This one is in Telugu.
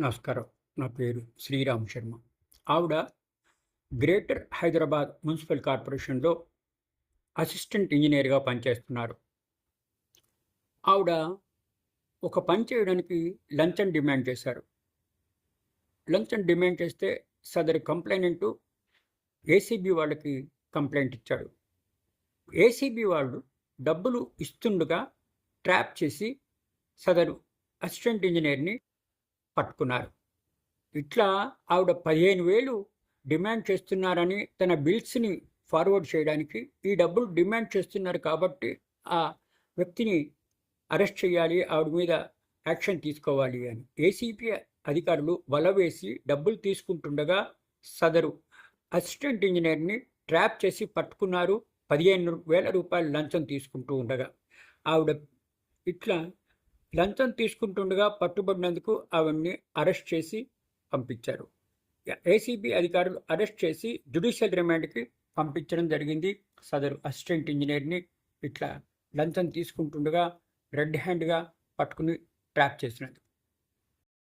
నమస్కారం. నా పేరు శ్రీరామ్ శర్మ. ఆవిడ గ్రేటర్ హైదరాబాద్ మున్సిపల్ కార్పొరేషన్లో అసిస్టెంట్ ఇంజనీర్గా పనిచేస్తున్నారు. ఆవిడ ఒక పని చేయడానికి లంచం డిమాండ్ చేశారు. లంచం డిమాండ్ చేస్తే సదరు కంప్లైనెంట్ ఏసీబీ వాళ్ళకి కంప్లైంట్ ఇచ్చాడు. ఏసీబీ వాళ్ళు డబ్బులు ఇస్తుండగా ట్రాప్ చేసి సదరు అసిస్టెంట్ ఇంజనీర్ని పట్టుకున్నారు. ఇట్లా ఆవిడ పదిహేను వేలు డిమాండ్ చేస్తున్నారని తన బిల్స్ని ఫార్వర్డ్ చేయడానికి ఈ డబ్బులు డిమాండ్ చేస్తున్నారు కాబట్టి ఆ వ్యక్తిని అరెస్ట్ చేయాలి ఆవిడ మీద యాక్షన్ తీసుకోవాలి అని. ఏసీపీ అధికారులు వల వేసి డబ్బులు తీసుకుంటుండగా సదరు అసిస్టెంట్ ఇంజనీర్ని ట్రాప్ చేసి పట్టుకున్నారు. పదిహేను వేల రూపాయలు లంచం తీసుకుంటూ ఉండగా ఆవిడ ఇట్లా లంచం తీసుకుంటుండగా పట్టుబడినందుకు ఆవిడ్ని అరెస్ట్ చేసి పంపించారు. ఏసీబీ అధికారులు అరెస్ట్ చేసి జ్యుడిషియల్ రిమాండ్కి పంపించడం జరిగింది. సదరు అసిస్టెంట్ ఇంజనీర్ని ఇట్లా లంచం తీసుకుంటుండగా రెడ్ హ్యాండ్గా పట్టుకుని ట్రాప్ చేసినందుకు.